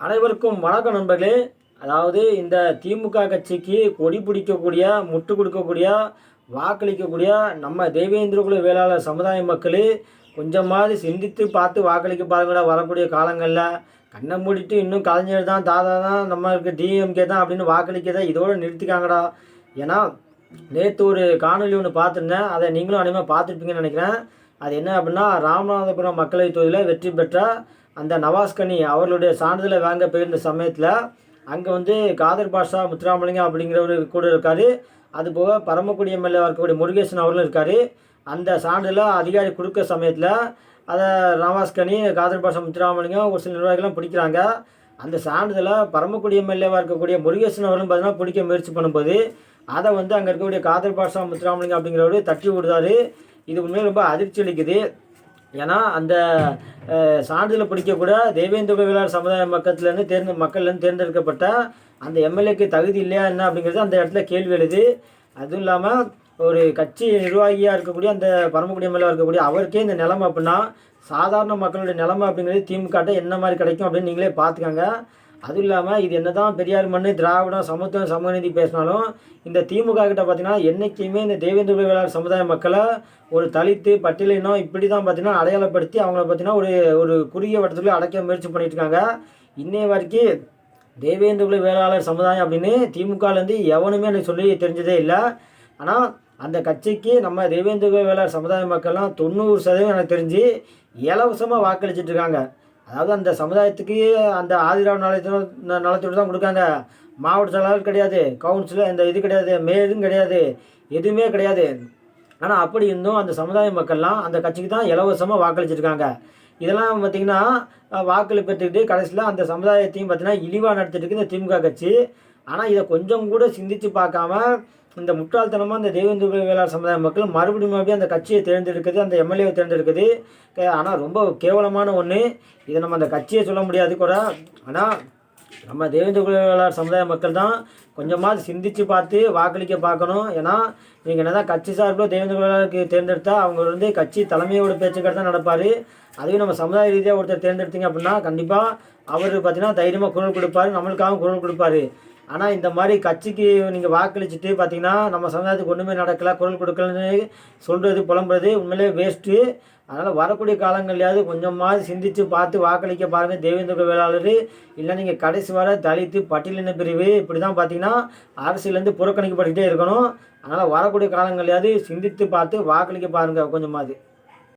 அனைவருக்கும் வணக்கம் நண்பர்களே. அதாவது இந்த திமுக கட்சிக்கு கொடி பிடிக்கக்கூடிய முட்டு கொடுக்கக்கூடிய வாக்களிக்கக்கூடிய நம்ம தேவேந்திரகுல வேளாளர் சமுதாய மக்கள் கொஞ்சமாவது சிந்தித்து பார்த்து வாக்களிக்க பாருங்கடா வரக்கூடிய காலங்களில். கண்ணை மூடிட்டு இன்னும் கலைஞர் தான் தாதா தான் நம்மளுக்கு டிஎம்கே தான் அப்படின்னு வாக்களிக்கிறத இதோடு நிறுத்திக்காங்கடா. ஏன்னா நேற்று ஒரு காணொலி ஒன்று பார்த்துருந்தேன். அதை நீங்களும் அனைவரும் பார்த்துருப்பீங்கன்னு நினைக்கிறேன். அது என்ன அப்படின்னா ராமநாதபுரம் மக்களவைத் தொகுதியில் வெற்றி பெற்ற அந்த நவாஸ்கனி அவர்களுடைய சான்றிதழை வாங்க போயிருந்த சமயத்தில் அங்கே வந்து காதர் பாஷா முத்துராமலிங்கம் அப்படிங்கிறவர் கூட இருக்கார். அதுபோக பரமக்குடி எம்எல்ஏ இருக்கக்கூடிய முருகேசன் அவர்களும் இருக்கார். அந்த சான்றிதழை அதிகாரி கொடுக்க சமயத்தில் அதை நவாஸ்கனி காதர் பாஷா முத்துராமலிங்கம் ஒரு சில நிர்வாகிகள்லாம் பிடிக்கிறாங்க. அந்த சான்றிதழை பரமக்குடி எம்எல்ஏவாக இருக்கக்கூடிய முருகேசன் அவர்களும் பார்த்தீங்கன்னா பிடிக்க முயற்சி பண்ணும்போது அதை வந்து அங்கே இருக்கக்கூடிய காதர் பாஷா முத்துராமலிங்கம் அப்படிங்கிறவரு தட்டி விடுறாரு. இது உண்மையில ரொம்ப அதிர்ச்சி அளிக்குது. ஏன்னா அந்த சான்றிதழை பிடிக்கக்கூட தேவேந்திர குலவேளாளர் சமுதாய மக்கள்லேருந்து தேர்ந்த மக்கள்லேருந்து தேர்ந்தெடுக்கப்பட்ட அந்த எம்எல்ஏக்கு தகுதி இல்லையா என்ன அப்படிங்கிறது அந்த இடத்துல கேள்வி எழுது. அதுவும் இல்லாமல் ஒரு கட்சி நிர்வாகியாக இருக்கக்கூடிய அந்த பரமக்குடி எம்எல்ஏ இருக்கக்கூடிய அவருக்கே இந்த நிலமை அப்படின்னா சாதாரண மக்களுடைய நிலமை அப்படிங்கிறது திமுகட்ட என்ன மாதிரி கிடைக்கும் அப்படின்னு நீங்களே பார்த்துக்கங்க. அதுவும் இல்லாமல் இது என்னதான் பெரியார் மண்ணு திராவிடம் சமத்துவம் சமநீதி பேசினாலும் இந்த திமுக கிட்ட பார்த்தீங்கன்னா என்றைக்குமே இந்த தேவேந்திர குல சமுதாய மக்களை ஒரு தலித்து பட்டியலினம் இப்படி தான் பார்த்தீங்கன்னா அடையாளப்படுத்தி அவங்கள பார்த்தீங்கன்னா ஒரு ஒரு குறுகிய வட்டத்துக்குள்ளே அடைக்க முயற்சி பண்ணிட்டு இருக்காங்க. இன்னைய வரைக்கும் தேவேந்திர குல வேளாளர் சமுதாயம் அப்படின்னு திமுகலேருந்து எவனுமே எனக்கு சொல்லி தெரிஞ்சதே இல்லை. ஆனால் அந்த கட்சிக்கு நம்ம தேவேந்திர குல வேளாளர் சமுதாய மக்கள்லாம் தொண்ணூறு சதவீதம் எனக்கு தெரிஞ்சு இலவசமாக வாக்களிச்சிட்ருக்காங்க அதாவது அந்த சமுதாயத்துக்கு அந்த ஆதிராவ நலத்தோடு நலத்தோடு தான் கொடுக்காங்க. மாவட்ட செயலாளர் கிடையாது கவுன்சிலர் இந்த இது கிடையாது மேலும் கிடையாது எதுவுமே கிடையாது. ஆனால் அப்படி இருந்தும் அந்த சமுதாய மக்கள்லாம் அந்த கட்சிக்கு தான் இலவசமாக வாக்களிச்சிருக்காங்க. இதெல்லாம் பார்த்திங்கன்னா வாக்களி பெற்றுக்கிட்டு கடைசியில் அந்த சமுதாயத்தையும் பார்த்திங்கன்னா இழிவாக நடத்திட்டு இருக்கு இந்த திமுக கட்சி. ஆனால் இதை கொஞ்சம் கூட சிந்திச்சு பார்க்காம இந்த முட்டாள்தனமாக இந்த தேவேந்திர வேளாண் சமுதாய மக்கள் மறுபடியும் மறுபடியும் அந்த கட்சியை தேர்ந்தெடுக்குது அந்த எம்எல்ஏவை தேர்ந்தெடுக்குது. ஆனால் ரொம்ப கேவலமான ஒன்று இதை நம்ம அந்த கட்சியை சொல்ல முடியாது கூட. ஆனால் நம்ம தேவேந்திர குல சமுதாய மக்கள் தான் கொஞ்சமாவது சிந்திச்சு பார்த்து வாக்களிக்க பார்க்கணும். ஏன்னா நீங்கள் என்னதான் கட்சி சார்பில் தேவேந்திர குலவேளாளருக்கு தேர்ந்தெடுத்தா அவங்க வந்து கட்சி தலைமையோட பேச்சுக்கள் தான் நடப்பார். அதுவே நம்ம சமுதாய ரீதியாக ஒருத்தர் தேர்ந்தெடுத்தீங்க அப்படின்னா கண்டிப்பாக அவர் பார்த்தீங்கன்னா தைரியமாக குரல் கொடுப்பாரு. நம்மளுக்காகவும் குரல் கொடுப்பாரு. ஆனால் இந்த மாதிரி கட்சிக்கு நீங்கள் வாக்களிச்சுட்டு பார்த்தீங்கன்னா நம்ம சமுதாயத்துக்கு ஒன்றுமே நடக்கல குரல் கொடுக்கலன்னு சொல்கிறது புலம்புறது உண்மையிலே வேஸ்ட்டு அதனால் வரக்கூடிய காலங்கள்லையாவது கொஞ்சமாவது சிந்தித்து பார்த்து வாக்களிக்க பாருங்கள் தேவேந்திர வேளாளர். இல்லை நீங்கள் கடைசி வர தலித்து பட்டியலின பிரிவு இப்படி தான் பார்த்தீங்கன்னா அரசியலேருந்து புறக்கணிக்கப்பட்டுக்கிட்டே இருக்கணும். அதனால் வரக்கூடிய காலங்கள்லையாவது சிந்தித்து பார்த்து வாக்களிக்க பாருங்கள் கொஞ்சமாவது.